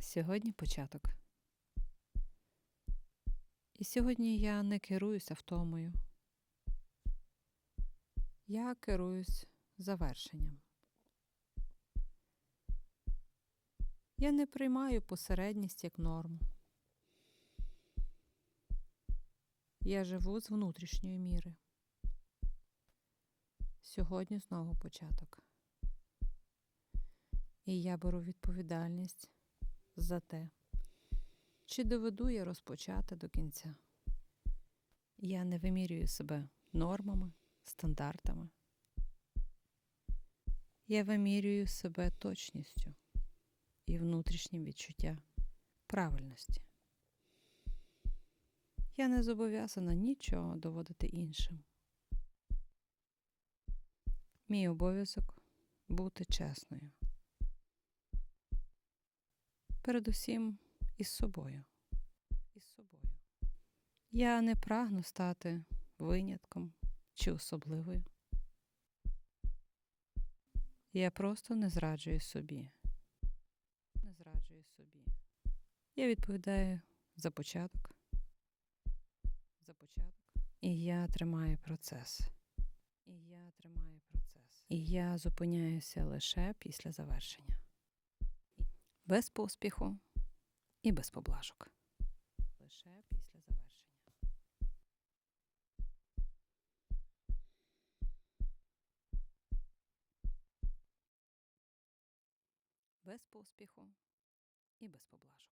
Сьогодні початок. І сьогодні я не керуюся втомою. Я керуюсь завершенням. Я не приймаю посередність як норму. Я живу з внутрішньої міри. Сьогодні знову початок. І я беру відповідальність за те, чи доведу я розпочати до кінця. Я не вимірюю себе нормами, стандартами. Я вимірюю себе точністю і внутрішнім відчуття правильності. Я не зобов'язана нічого доводити іншим. Мій обов'язок бути чесною. Передусім із собою. Із собою. Я не прагну стати винятком чи особливою. Я просто не зраджую собі. Не зраджую собі. Я відповідаю за початок. За початок. І я тримаю процес. І я тримаю процес. І я зупиняюся лише після завершення. Без поспіху і без поблажок. Лише після завершення. Без поспіху і без поблажок.